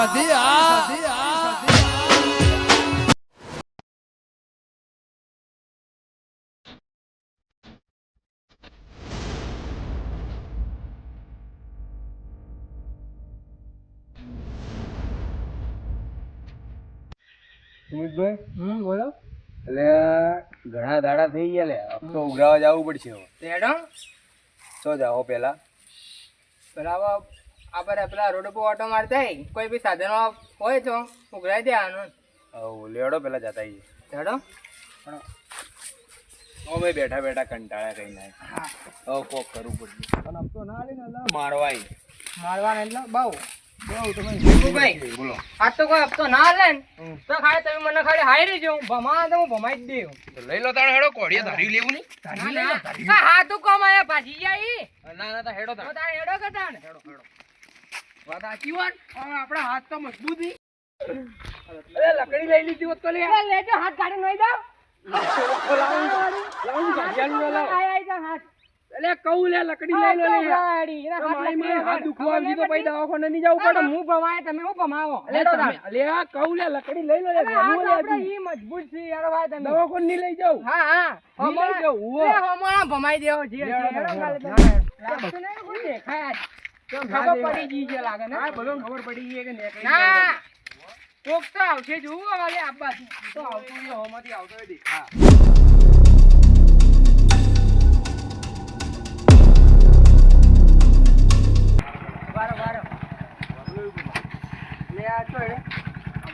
આ સુમિતભાઈ હમ બોલો. એટલે ઘણા દાડા થઈ ગયા લે હવે તો ઉઘરાવા જવું પડશે હવે. તેડો. તો જાઓ પેલા હવે આપણે પેલા રોડ ઉપર ઓટો મારતા કોઈ બી સાધનો હોય તો ઉઘરાઈ દેવાનું. હવે લેવડો પેલા જતા આવીએ. ચડો અમે બેઠા બેઠા કંટાળ્યા કઈ ના હવે કોક કરવું પડશે. પણ આમ તો ના લે ને મારવાય. મારવાનું એટલે બહુ. બહુ તમે બોલો. આજ તો કોઈ હપ્તો ના લે ને તો ખાલી તમે મને ખાલી હાઈ રહેજો ભમા તો હું ભમાઈ જ દેવું લઈ લો તાણે હેડો કોડિયા ધારી લેવું નહીં. આ કમાયા જાય. ના ના તા હેડો તારે હેડો કે તાણે? હેડો હેડો. વાત સાચી વાત પણ આપણા હાથ તો મજબૂતી અરે લકડી લઈ લીધી હોત તો લે. લેજો હાથ કાઢી નહીં દો એટલે કહું લે લકડી લઈ લો લે. હાથ દુખવા તો પછી દવાખાને નહીં જવું પડે. હું ભમાય તમે હું ભમાવો? કહું લે લકડી લઈ લો લે. ઈ મજબૂત છે યાર ભાઈ તમે. દવાખાને નહીં લઈ જાવ હા હા. લઈ હમણાં ભમાઈ દેવો છે દેખાય? ખબર પડી ગઈ છે લાગે ને? હા, બધાને ખબર પડી ગઈ કે નેકળી ના. કોક તો આવશે જોવું વાલે આબા તો આવતું હોય, હોમાંથી આવતો દેખા. વારો વારો. લે આ તો હેડે.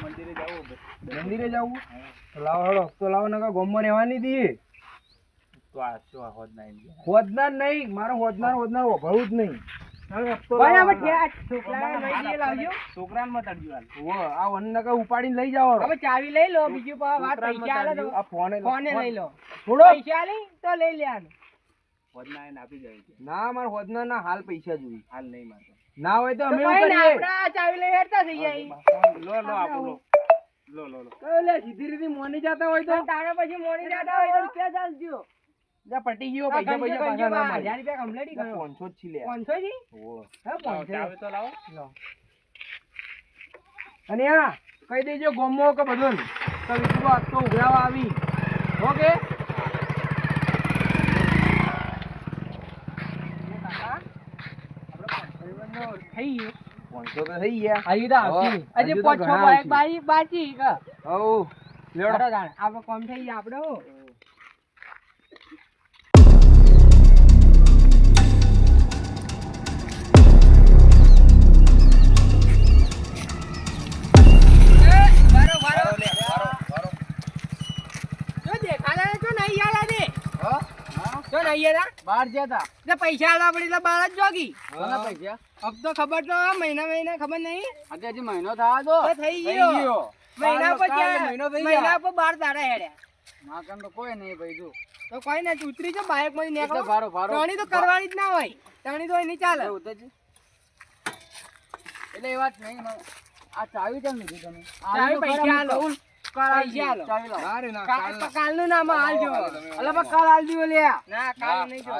મંદિરે જવું તો લાવો હેડો. તો લાવો નકા ગોમમાં રહેવાની દી હોદનાર નહીં. મારો હોદનાર હોદનાર ઓભળવું જ નહીં. લઈ ઉપાડીને લઈ જાઓ. હવે ચાવી લઈ લો બીજું પૈસા ફોને ફોને લઈ લો. થોડો પૈસા આલી તો લઈ લેવાનું. ના મારે હોદના ના હાલ પૈસા જોઈએ. હાલ નહીં મારે ના હોય તો અમે ભાઈ એવું ને કરીએ આપણે લો ચાવી લઈ લો લો લો. લે. સીધી રીતે મોની જતા હોય તો? તારા પછી મોની જતા હોય તો રૂપિયા ચાલજો. જા પટી ગયો પૈસા પૈસા પાછા ના માં મળે હજાર રૂપિયા કમ્પ્લીટ કરો પાંચસો જ છી લે. પાંચસો જી? ઓહો. હા પાંચસો. લો. અને આ કહી દેજો ગોમો કે બધું તો વિકુ તો ઉઘરાવા આવી. ઓકે? થઈ ગયું. પાંચસો તો થઈ ગયા. આવી તો પાંચ છ બાઈક કે. આપણે કોમ થઈ ગયા આપણે કોઈ નહીં ઉતરી જો બાઇકમાં નીકળો. ભારો તો કરવાની જ ના હોય. તણી તો એની ચાલે. એટલે એ વાત નહીં આ ચાવી કેમ લીધી તમે? પૈસા ના કાલ ના. નામ હાલજો અલા પણ કાલ હાલ લે. ના કાલ નહીં જો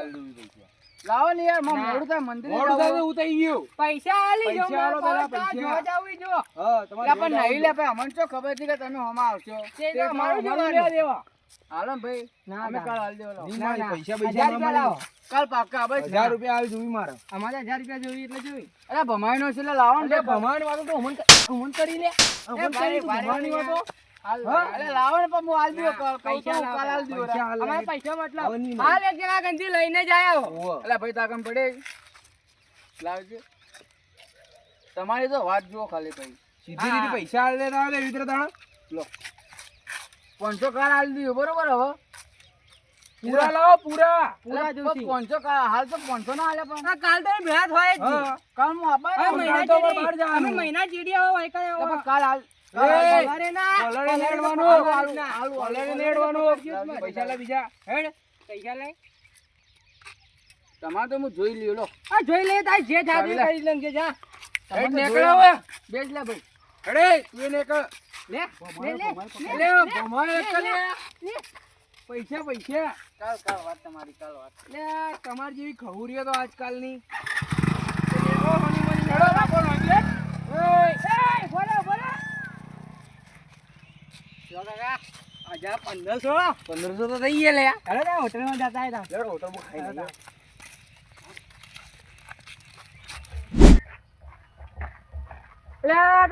લાવો ને યારમાં મોડું થાય મંદિરે મોડું થાય હું થઈ ગયું. પૈસા આલી જો પૈસા આલો મારે પેલા તો પૈસા. જો જો. હા તમારે પણ નહીં લે ભાઈ અમને શું ખબર છે કે તમે આવશો. તે. લેવા દેવા. હાલો ભાઈ ના, અમે કાલ હાલ દેવો નહીં મારી પૈસા પૈસા ના રૂપિયા કાલ પાક્કા હવે હજાર રૂપિયા હાલ જોઈ મારે. અમારે હજાર રૂપિયા જોઈ એટલે જોઈ અરે ભમાઈ નો છે એટલે લાવો ને અલે વાતો તો અમન ક- કરી લે ભારે, કરી વાતો. ને ના, તમારી તો વાત જુઓ ખાલી ભાઈ. સીધી રીતે પૈસા હાલ રીતે પાંચસો કાલ હાલ દીધો બરોબર હવે? પૂરા લાવો પૂરા. પૂરા જોશી. પાંચસો હાલ તો પાંચસો ના હાલે પણ. કાલ તો ભેળા થાય. કાલ હું મહિના હોય. પણ કાલ હાલ પૈસા બીજા હેડ પૈસા લઈ. તમારે તો હું જોઈ લ્યો લો આ જોઈ લે તાર જે થાતું કરી લે કે જા. હેડ નીકળ હવે. બેસ લે ભાઈ હેડે તું નીકળ લે, લે, લે, લે. લે ભમાય એક લે લે. પૈસા પૈસા કાલ કાલ વાત તમારી કાલ વાત લે તમાર જેવી ખહુરીઓ તો આજકાલની હેડો બાપો હેડો રાખો નાખી એ, એ, પંદરસો. પંદરસો તો થઈ ગયા ત્યાં હોટલમાં જતા હોટલમાં ખાઈ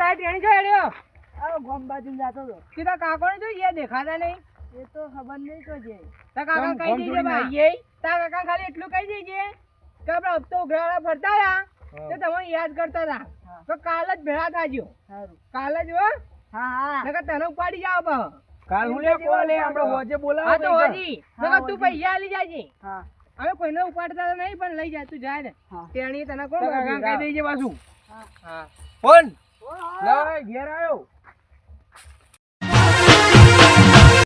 તારી આ ગોમ બાજુ જાતો સીધા કાકો દેખાતા નહીં. એ તો ખબર નહીં તો તા કાકા ગમ દેજે થોડી તા કાકા ખાલી એટલું કહી દેજે કે આપણે હપ્તો ઉઘરાડા ફરતા હતા તો તમને યાદ કરતા હતા. તો કાલ જ ભેળા થાજો સારું. કાલ જ હો. હા હા. નકર તને ઉપાડી જાવ બા કાલ હું લે? કોલે આપણે હોજે બોલાવ હા તો હોજી. હા, નકર તું. પૈસા આલી જાજે. હા. હવે કોઈને ઉપાડતા તો નહીં પણ લઈ જા તું જાય ને તેણી તને કોણ કહી દેજે પાછું. હા. ફોન. લે ઘેર આવ્યો.